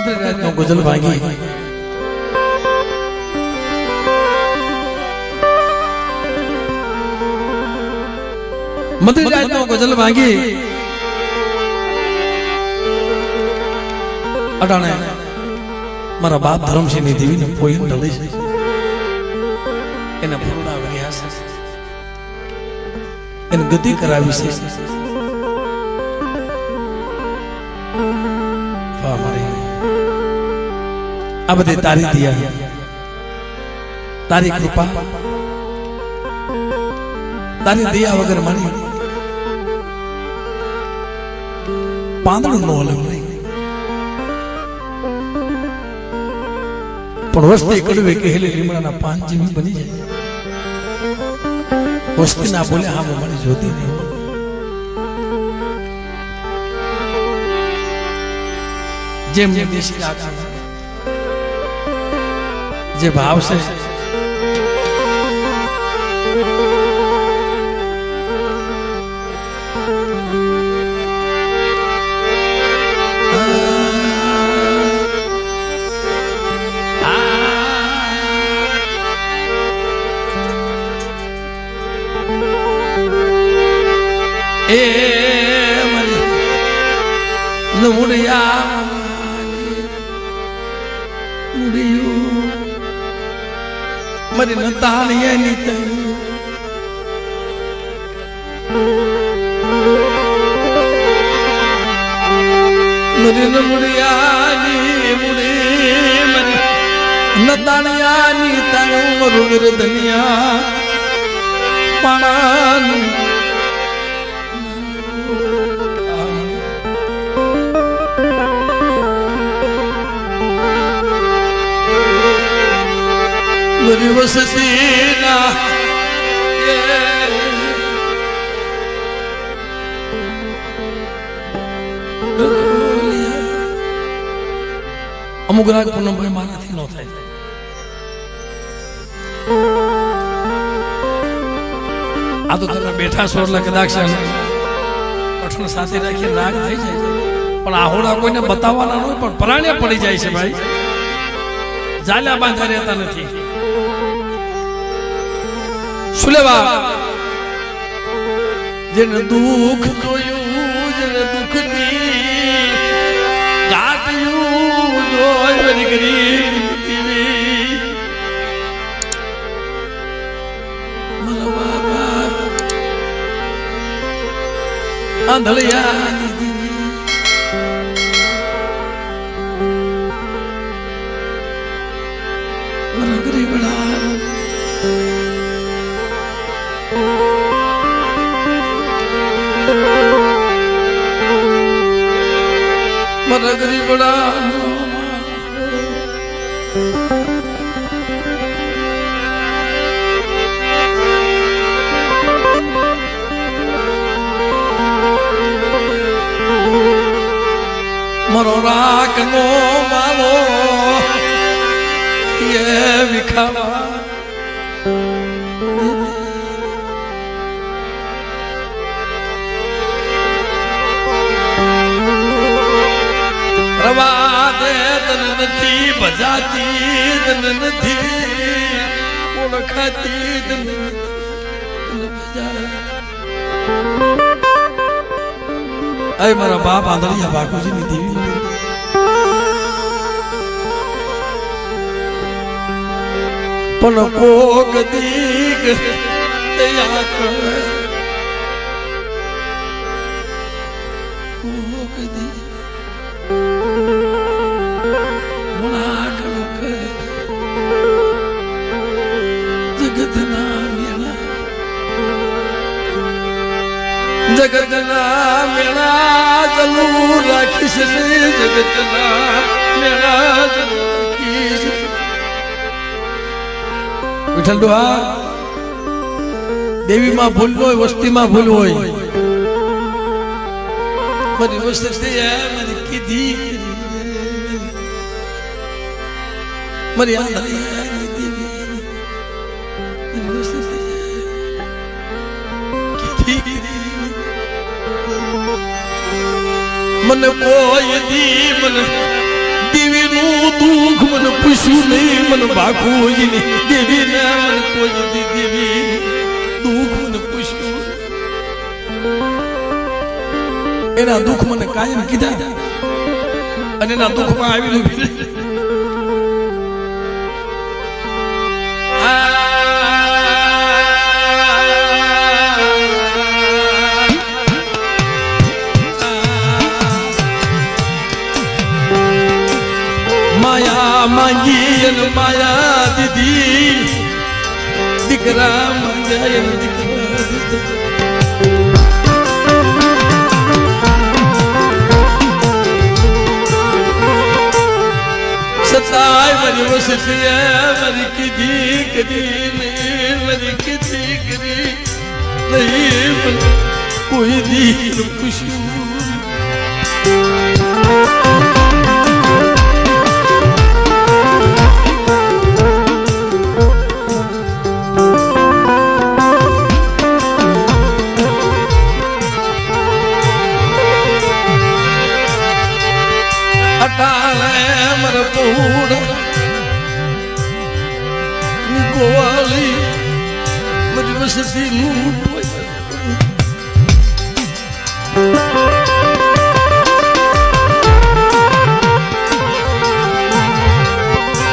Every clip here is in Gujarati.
ગોજલ ભાગી મધુર રાતનો ગઝલ ભાગી અટાણે મારા બાપ ધરમસિંહની દેવીને કોઈ ઢળી છે એને ફૂલડા વર્યા એને ગતિ કરાવી છે આ બધી તારી દિયા. તારી કૃપા. તારી દયા વગર મારી. પાંદડું નો અલગ નહીં. પણ વસ્તી કડવે કહેલી લીમડાના પાન જેવી બની જાય. વસ્તી ના બોલે હા મને જોતી નહીં. જેમ જેમ દેશી રાખે જે ભાવ છે મારી નતાણીયા ની તયું મારી નમુડિયાની મુડી મારી નતાણીયાની તયું મારું વિરધનિયા પાણાનું વસતીના અમુક રાગ પૂનમભાઈ મારાથી ન થાય આ તો તમે બેઠા છો એટલે કદાચ કઠણ સાથે રાખી રાગ થઈ જાય પણ આહોડા કોઈને બતાવવાના નહીં પણ પરાણે પડી જાય છે ભાઈ જાલ્યા બાંધા રહેતા નથી શું લેવા જેને દુઃખ જોયું જેને દુઃખની ગાંઠયું જોઈ મારી ગરીબ દીવી ગરીબડા મારો રાગ નો માલો એ વિખાવા. તન નથી ભજાતી તન નથી ઓળખાતી તન અય મારા બાપ આંધળિયા બાકુજીની દેવી પણ કોક દીક તૈયાર કર. કોક જગતના મેળા ચાલુ રાખીશ રે જગતના મેળા ચાલુ રાખીશ વિઠ્ઠલ ડોહા દેવીમાં ભૂલ હોય વસ્તીમાં ભૂલ હોય મારી વસ્તી મારી કીધી મારી આંધળી મને કોઈ દી મને દીવીનું મને પૂછ્યું નહીં, મને હોય નહીં. દેવી ને મને કોઈ દી દેવી દુઃખ મને પૂછ્યું એના દુઃખ મને કાયમ કીધા. અને એના દુઃખમાં આવીને માંગી અને માયા દીદી. દીકરા મંજન દીકરા દીધા. સતાય મારી વસતી મારી કીધી કરી નહીં મારી કોઈ દી પૂછ્યું પહોડ ગોવાલી મરી વસતી નું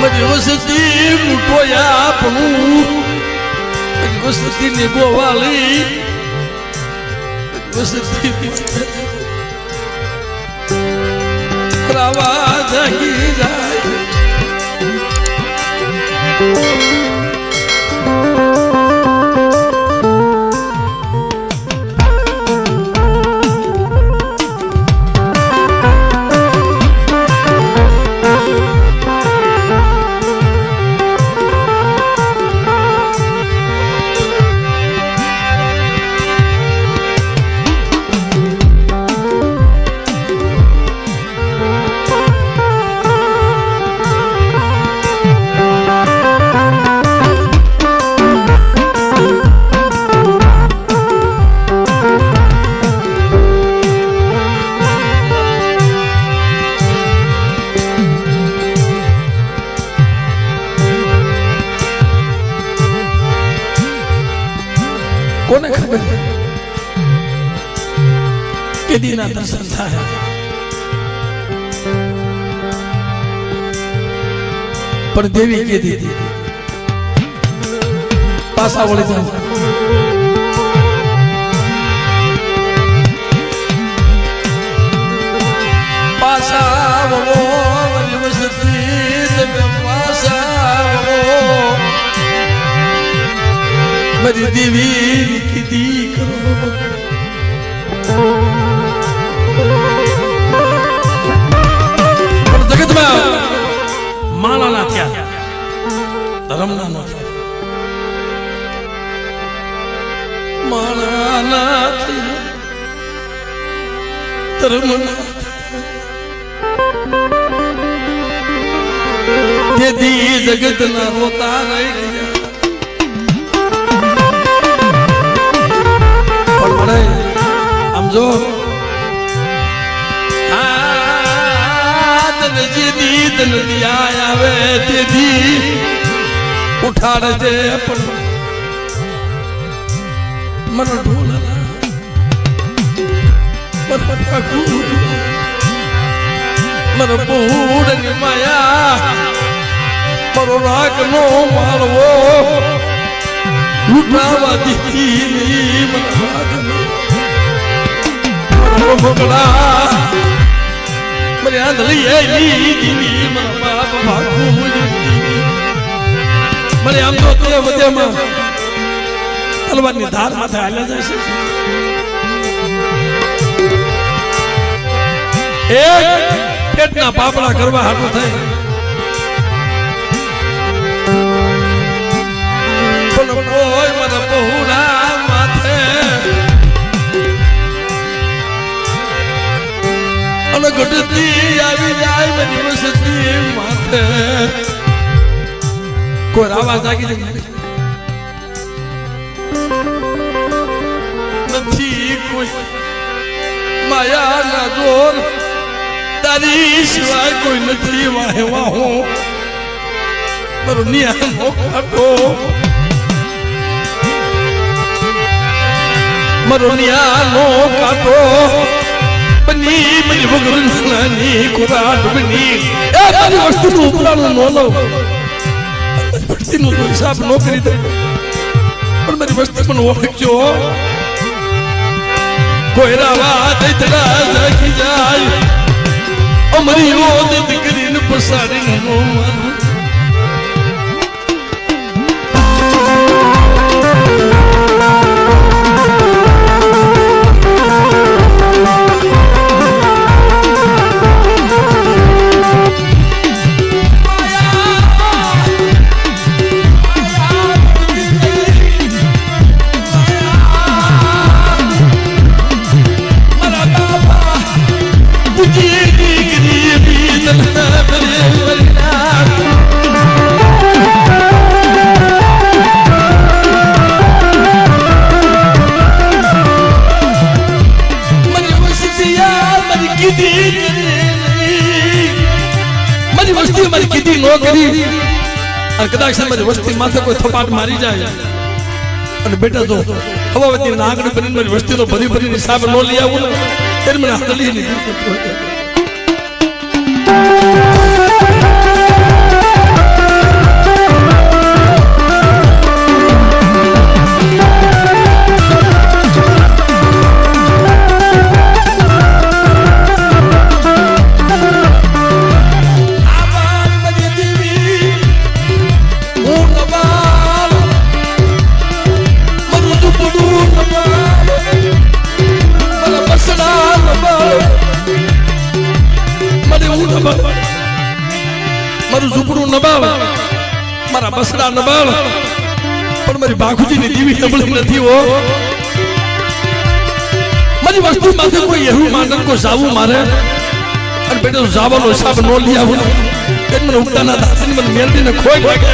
મરી વસતી મુઠોયા પણ મરી વસતી રાવા જગી જાય. દર્શન થાય પણ દેવી કેદી પાસા વળી જાય વળો મારી દેવી કીધી કરો ધર્મના છે. થયા માણાના થયા તેથી જગતના રોતા રહી ગયા. પણ મને આમ જો આ તને જે દી તને દિયા આવે તેથી ઉઠાડજે પણ મને ઢોલ મને બહુડની માયા, મારો રાગ નો મારવો લૂંટાવા દીધી મને મને આંધળી એલી દીવી મારા બાપ ભાગું મને આમ તો તે વધેમાં તલવારની ધાર માથે હાલ્યા જાય છે. એક પેટના પાપડા કરવા હાટું થાય. કોઈ મને બહુડા માથે. અને આવી જાય મને વસતી માથે. કોઈ રાવા જાગી જાય નથી કોઈ. માયા ના જોર. તારી સિવાય કોઈ નથી વાહે વાહો. મારો નિયાનો કાંટો મારો નિયાનો કાંટો બની મને ભગવાનની ખોરાટ બની. એ મારી વસ્તુનું ઉપરાણું નો લઉં વસ્તીનો તો હિસાબ ન કરી દે. પણ મારી વસ્તી પણ ઓળખજો કોયરાવા દૈતરા જાગી જાય. અમરી ઓદ દીકરીને પસાડીને નો મારા કદાચ મારી વસ્તી માથે કોઈ થપાટ મારી જાય. અને બેટા જો હવાવતી નાગણી બની વસ્તીનો ભરી ભરીને સાબ નો લઈ આવું ને. એમ મને હાથ લઈ લીધી ઝૂંપડું મારા બસડા નવાલ પણ મારી બાખુજીની દીવી નબળી નથી હો. મારી વસ્તુ માથે કોઈ એવું માનન કો જાવું મારે. અને બેટા જાવાનો હિસાબ નો લઈ આવું. ને મને ઉગતાના દાસીને મને મેલડીને ખોઈ લાગે